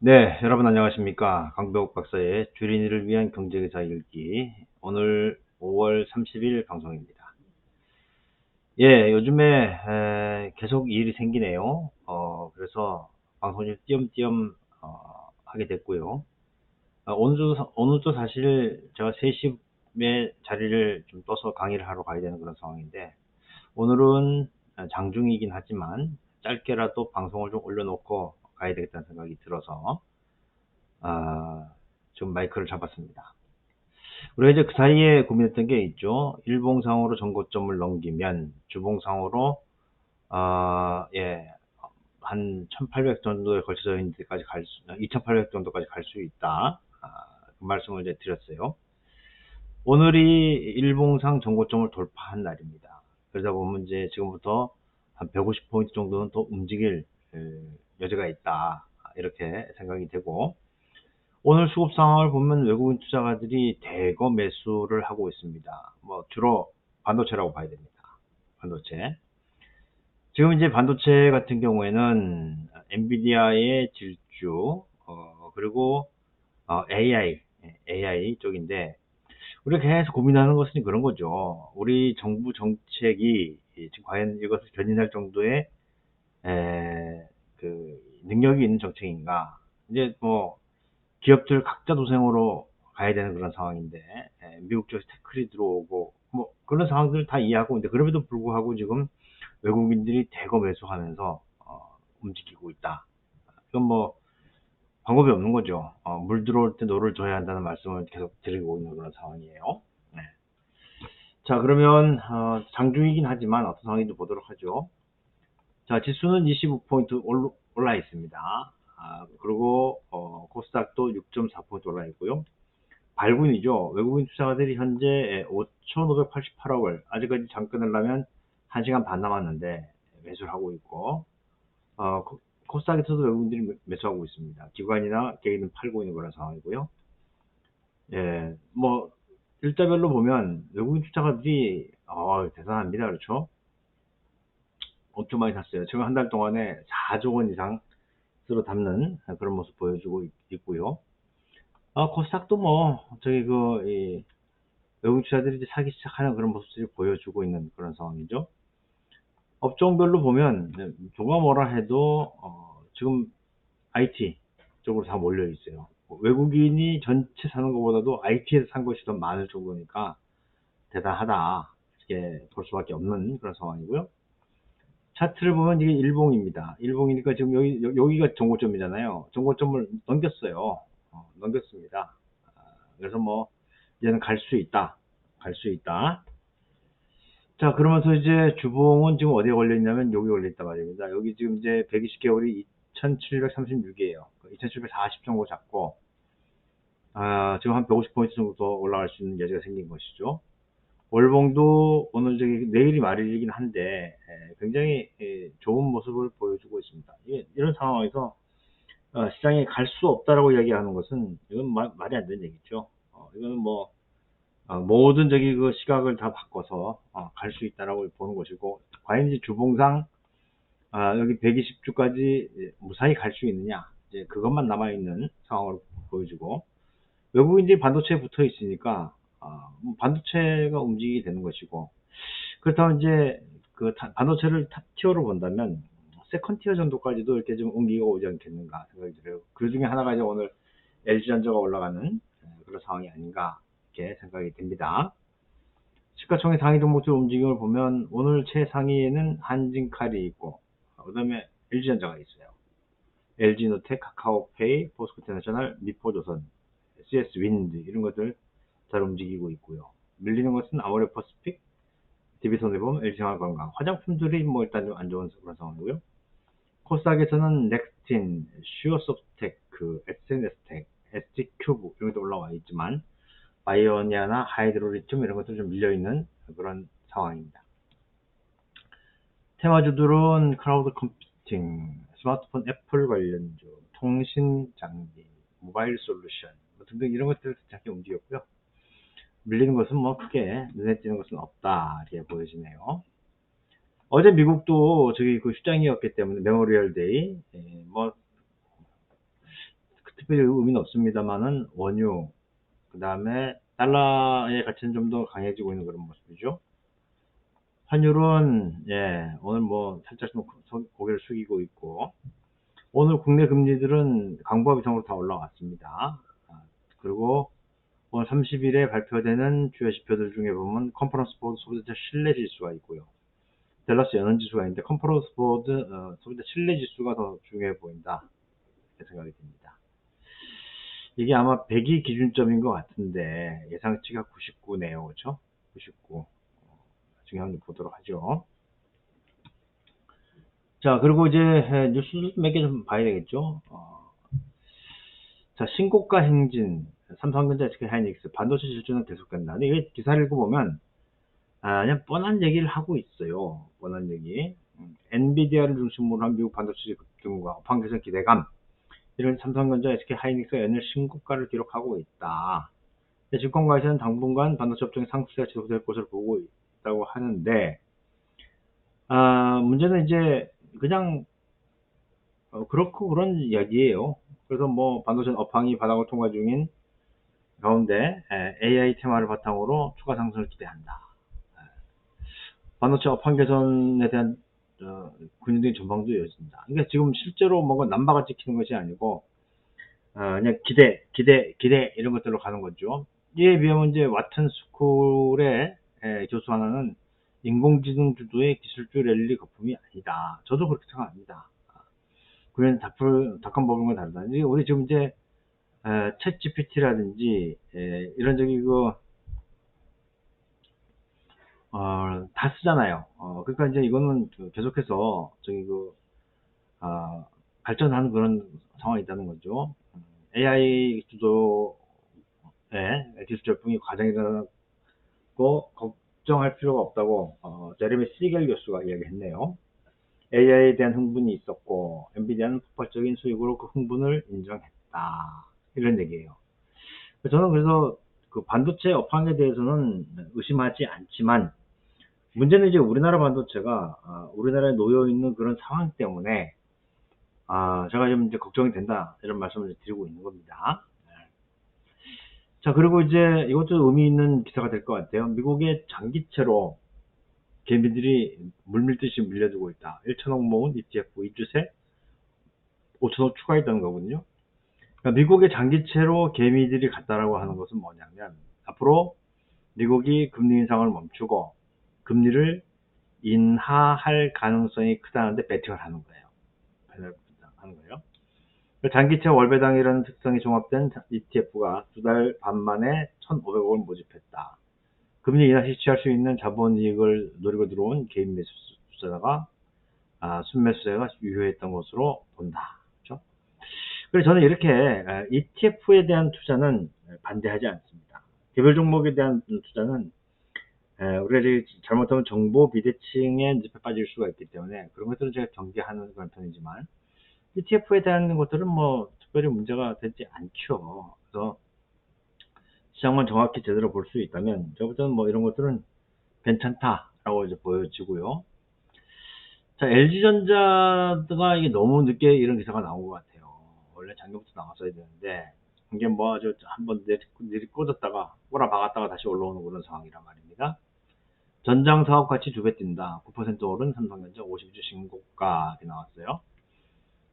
네, 여러분 안녕하십니까. 강병욱 박사의 주린이를 위한 경제기사 읽기. 오늘 5월 30일 방송입니다. 예, 요즘에 에, 계속 일이 생기네요. 어, 그래서 방송을 띄엄띄엄 어, 하게 됐고요. 어, 오늘도 사실 제가 3시에 자리를 좀 떠서 강의를 하러 가야 되는 그런 상황인데 오늘은 장중이긴 하지만 짧게라도 방송을 좀 올려놓고 가야 되겠다는 생각이 들어서 아, 좀 마이크를 잡았습니다. 우리가 이제 그 사이에 고민했던 게 있죠. 일봉상으로 전고점을 넘기면 주봉상으로 아, 예, 한 1800 정도에 걸쳐서 있는 데까지 갈 수, 2800 정도까지 갈 수 있다. 아, 그 말씀을 이제 드렸어요. 오늘이 일봉상 전고점을 돌파한 날입니다. 그러다 보면 이제 지금부터 한 150포인트 정도는 더 움직일 여지가 있다. 이렇게 생각이 되고, 오늘 수급 상황을 보면 외국인 투자가들이 대거 매수를 하고 있습니다. 뭐 주로 반도체라고 봐야 됩니다. 반도체. 지금 이제 반도체 같은 경우에는 엔비디아의 질주, 어, 그리고 어, AI, AI 쪽인데 우리가 계속 고민하는 것은 그런 거죠. 우리 정부 정책이 지금 과연 이것을 견인할 정도의 에, 그 능력이 있는 정책인가? 이제 뭐 기업들 각자 도생으로 가야 되는 그런 상황인데 에, 미국 쪽에서 태클이 들어오고 뭐 그런 상황들을 다 이해하고 있는데 그럼에도 불구하고 지금 외국인들이 대거 매수하면서 어, 움직이고 있다. 이건 뭐 방법이 없는 거죠. 어, 물 들어올 때 노를 져야 한다는 말씀을 계속 드리고 있는 그런 상황이에요. 네. 자 그러면 어, 장중이긴 하지만 어떤 상황인지 보도록 하죠. 자 지수는 25포인트 올라 있습니다. 아, 그리고 어, 코스닥도 6.4포인트 올라 있고요. 발군이죠. 외국인 투자가들이 현재 5,588억을 아직까지 장끊을 려면 1시간 반 남았는데 매수를 하고 있고 어, 코스닥에서도 외국인들이 매수하고 있습니다. 기관이나 개인은 팔고 있는 그런 상황이고요. 예, 뭐 일자별로 보면 외국인 투자가들이 어, 대단합니다. 그렇죠? 엄청 많이 샀어요. 지금 한 달 동안에 4조 원 이상 스스로 담는 그런 모습 보여주고 있 고요. 아, 코스닥도 뭐 저기 그 이, 외국 투자들이 사기 시작하는 그런 모습들이 보여주고 있는 그런 상황이죠. 업종별로 보면 누가 뭐라 해도 어, 지금 IT 쪽으로 다 몰려 있어요. 외국인이 전체 사는 것보다도 IT에서 산 것이 더 많을 정도니까 대단하다 이렇게 볼 수밖에 없는 그런 상황이고요. 차트를 보면 이게 일봉입니다. 일봉이니까 지금 여기, 여기가 정고점이잖아요. 정고점을 넘겼어요. 어, 넘겼습니다. 아, 그래서 뭐, 이제는 갈 수 있다. 갈 수 있다. 자, 그러면서 이제 주봉은 지금 어디에 걸려있냐면 여기 걸려있단 말입니다. 여기 지금 이제 120개월이 2736이에요. 2740 정도 잡고, 아, 지금 한 150포인트 정도 더 올라갈 수 있는 여지가 생긴 것이죠. 월봉도 오늘 저기 내일이 말일이긴 한데 예, 굉장히 예, 좋은 모습을 보여주고 있습니다. 이런 상황에서 어, 시장에 갈 수 없다라고 이야기하는 것은 이건 말, 말이 안 되는 얘기죠. 어, 이거는 뭐 어, 모든 저기 그 시각을 다 바꿔서 갈 수 있다라고 보는 것이고 과연 주봉상 아, 여기 120주까지 무사히 갈 수 있느냐 이제 그것만 남아 있는 상황을 보여주고 외국인들이 반도체에 붙어 있으니까 반도체가 움직이게 되는 것이고 그렇다면 이제 그 반도체를 탑 티어로 본다면 세컨 티어 정도까지도 이렇게 좀 옮기가 오지 않겠는가 생각이 들어요. 그 중에 하나가 이제 오늘 LG전자가 올라가는 그런 상황이 아닌가 이렇게 생각이 됩니다. 시가총액 상위 종목들 움직임을 보면 오늘 최상위에는 한진칼이 있고 그 다음에 LG전자가 있어요. LG노텍, 카카오페이, 포스코테너셔널, 미포조선, CS윈드 이런 것들 잘 움직이고 있고요. 밀리는 것은 아모레 퍼스픽, 디비손해보험, LG생활건강, 화장품들이 뭐 일단 좀 안 좋은 그런 상황이고요. 코스닥에서는 넥스틴, 슈어소프테크, SNS텍, ST큐브 이런 것도 올라와 있지만 바이오니아나 하이드로리튬 이런 것들 좀 밀려있는 그런 상황입니다. 테마주들은 클라우드 컴퓨팅, 스마트폰 애플 관련주, 통신 장비, 모바일 솔루션 뭐 등등 이런 것들 자꾸 움직였고요. 밀리는 것은 뭐 크게 눈에 띄는 것은 없다 이렇게 보여지네요. 어제 미국도 저기 그 휴장이었기 때문에 메모리얼 데이 예, 뭐 특별히 의미는 없습니다만은 원유, 그 다음에 달러의 가치는 좀 더 강해지고 있는 그런 모습이죠. 환율은 예 오늘 뭐 살짝 좀 소- 고개를 숙이고 있고 오늘 국내 금리들은 강보합 이상으로 다 올라왔습니다. 아, 그리고 오늘 30일에 발표되는 주요 지표들 중에 보면 컨퍼런스 보드 소비자 신뢰 지수가 있고요. 델러스 연원 지수가 있는데 컨퍼런스 보드 어, 소비자 신뢰 지수가 더 중요해 보인다. 이렇게 생각이 듭니다. 이게 아마 100이 기준점인 것 같은데 예상치가 99네요. 그렇죠? 99. 나중에 한번 보도록 하죠. 자, 그리고 이제 뉴스 몇 개 좀 봐야 되겠죠. 어, 자, 신고가 행진, 삼성전자, SK 하이닉스, 반도체 실적은 계속된다. 근데 이게 기사를 읽어보면, 아, 그냥 뻔한 얘기를 하고 있어요. 뻔한 얘기. 음, 엔비디아를 중심으로 한 미국 반도체 급등과 업황 개선 기대감, 이런 삼성전자, SK 하이닉스가 연일 신고가를 기록하고 있다. 증권가에서는 당분간 반도체 업종의 상승세가 지속될 것으로 보고 있다고 하는데, 아, 문제는 이제 그냥 어, 그렇고 그런 이야기예요. 그래서 뭐 반도체 업황이 바닥을 통과 중인 가운데 에, AI 테마를 바탕으로 추가 상승을 기대한다. 에, 반도체 업황 개선에 대한 어, 근육적인 전망도 이어진다. 그러니까 지금 실제로 뭔가 남바가 찍히는 것이 아니고 어, 그냥 기대, 기대, 기대 이런 것들로 가는 거죠. 이에 비하면 이제 와튼 스쿨의 에, 교수 하나는 인공지능 주도의 기술주 랠리 거품이 아니다. 저도 그렇게 생각합니다. 그런 닭불, 닭한 법은과 다르다. 우리 지금 이제 챗 GPT라든지 이런 저기 그 어, 다 쓰잖아요. 어, 그러니까 이제 이거는 그 계속해서 저기 그 아, 발전하는 그런 상황이 있다는 거죠. 음, AI 주도의 기술 열풍이 과정이라고 걱정할 필요가 없다고 어, 제레미 시겔 교수가 이야기했네요. AI에 대한 흥분이 있었고 엔비디아는 폭발적인 수익으로 그 흥분을 인정했다. 이런 얘기예요. 저는 그래서 그 반도체 업황에 대해서는 의심하지 않지만 문제는 이제 우리나라 반도체가 아, 우리나라에 놓여 있는 그런 상황 때문에 아, 제가 좀 이제 걱정이 된다 이런 말씀을 드리고 있는 겁니다. 네. 자 그리고 이제 이것도 의미 있는 기사가 될 것 같아요. 미국의 장기채로 개미들이 물밀듯이 밀려들고 있다. 1천억 모은 ETF 2주세 5천억 추가했다는 거거든요. 그러니까 미국의 장기채로 개미들이 갔다라고 하는 것은 뭐냐면 앞으로 미국이 금리 인상을 멈추고 금리를 인하할 가능성이 크다는데 베팅을 하는 거예요. 배팅을 하는 거예요. 장기채 월배당이라는 특성이 종합된 ETF가 두 달 반 만에 1,500억을 모집했다. 금리 인하 시 취할 수 있는 자본 이익을 노리고 들어온 개인 매수자가 아, 순매수자가 유효했던 것으로 본다. 그래서 저는 이렇게 ETF에 대한 투자는 반대하지 않습니다. 개별 종목에 대한 투자는 우리가 잘못하면 정보 비대칭의 늪에 빠질 수가 있기 때문에 그런 것들은 제가 경계하는 그런 편이지만 ETF에 대한 것들은 뭐 특별히 문제가 되지 않죠. 그래서 시장만 정확히 제대로 볼 수 있다면 때는 뭐 이런 것들은 괜찮다라고 이제 보여지고요. 자, LG전자가 이게 너무 늦게 이런 기사가 나온 것 같아요. 원래 작년부터 나왔어야 되는데 이게 뭐 아주 한번 내리 꽂았다가 꼬라 박았다가 다시 올라오는 그런 상황이란 말입니다. 전장 사업 가치 두 배 뛴다. 9% 오른 삼성전자 50주 신고가 나왔어요.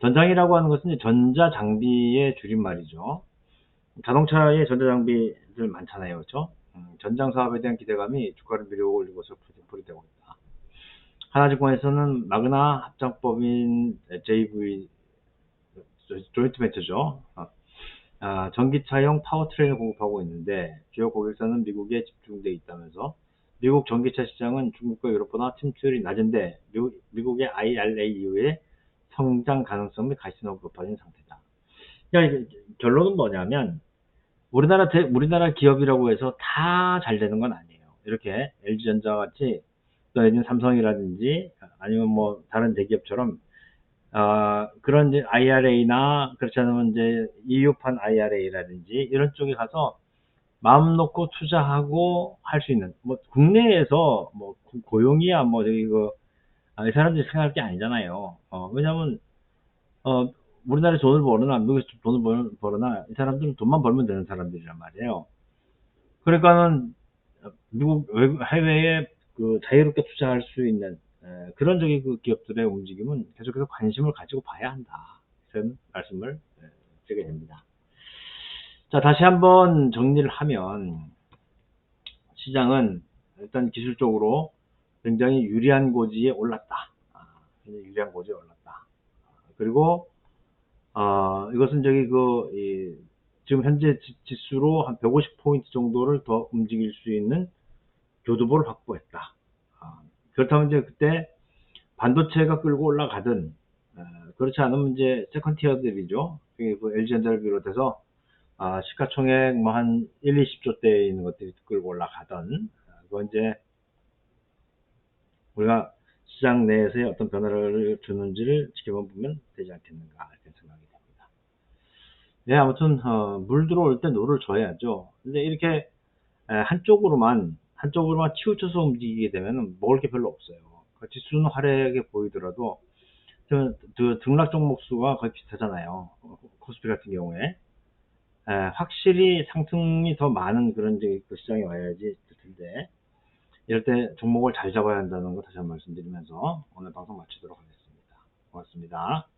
전장이라고 하는 것은 전자 장비의 줄임말이죠. 자동차에 전자 장비들 많잖아요. 그렇죠? 음, 전장 사업에 대한 기대감이 주가를 밀어 올린 것으로 풀이되고 있다. 하나증권에서는 마그나 합작법인 JV 조인트 벤처죠. 아, 전기차용 파워트레인을 공급하고 있는데 주요 고객사는 미국에 집중되어 있다면서 미국 전기차 시장은 중국과 유럽보다 침투율이 낮은데 미국, 미국의 IRA 이후에 성장 가능성 및 가시성이 높아진 상태다. 그러니까 결론은 뭐냐면 우리나라 대, 우리나라 기업이라고 해서 다 잘 되는 건 아니에요. 이렇게 LG전자 같이 또 예전 삼성이라든지 아니면 뭐 다른 대기업처럼 어, 그런 이제 IRA나 그렇지 않으면 이제 EU판 IRA라든지 이런 쪽에 가서 마음 놓고 투자하고 할 수 있는 뭐 국내에서 뭐 고용이야 뭐 저기 그 아, 이 사람들이 생각할 게 아니잖아요. 어, 왜냐면 어, 우리나라에 돈을 벌거나 미국에서 돈을 벌- 벌거나 이 사람들은 돈만 벌면 되는 사람들이란 말이에요. 그러니까는 미국 외국 해외에 그 자유롭게 투자할 수 있는 에, 그런 저기 그 기업들의 움직임은 계속해서 관심을 가지고 봐야 한다. 그런 말씀을 에, 드리게 됩니다. 자 다시 한번 정리를 하면 시장은 일단 기술적으로 굉장히 유리한 고지에 올랐다. 아, 굉장히 유리한 고지에 올랐다. 그리고 어, 이것은 저기 그 이, 지금 현재 지- 지수로 한 150포인트 정도를 더 움직일 수 있는 교두보를 확보했다. 아, 그렇다면 이제 그때 반도체가 끌고 올라가든 어, 그렇지 않으면 이제 세컨 티어들이죠. 그 LG전자를 비롯해서 아, 시가총액 뭐 한 1, 20조대에 있는 것들이 끌고 올라가던 아, 그건 이제 우리가 시장 내에서의 어떤 변화를 주는지를 지켜보면 되지 않겠는가 이렇게 생각이 됩니다. 네, 아무튼 어, 물 들어올 때 노를 져야죠. 근데 이렇게 에, 한쪽으로만 한쪽으로만 치우쳐서 움직이게 되면 먹을 게 별로 없어요. 그 지수는 화려하게 보이더라도 등락 종목 수가 거의 비슷하잖아요. 어, 코스피 같은 경우에 에, 확실히 상승이 더 많은 그런 그 시장에 와야지 될 텐데 이럴 때 종목을 잘 잡아야 한다는 거 다시 한번 말씀드리면서 오늘 방송 마치도록 하겠습니다. 고맙습니다.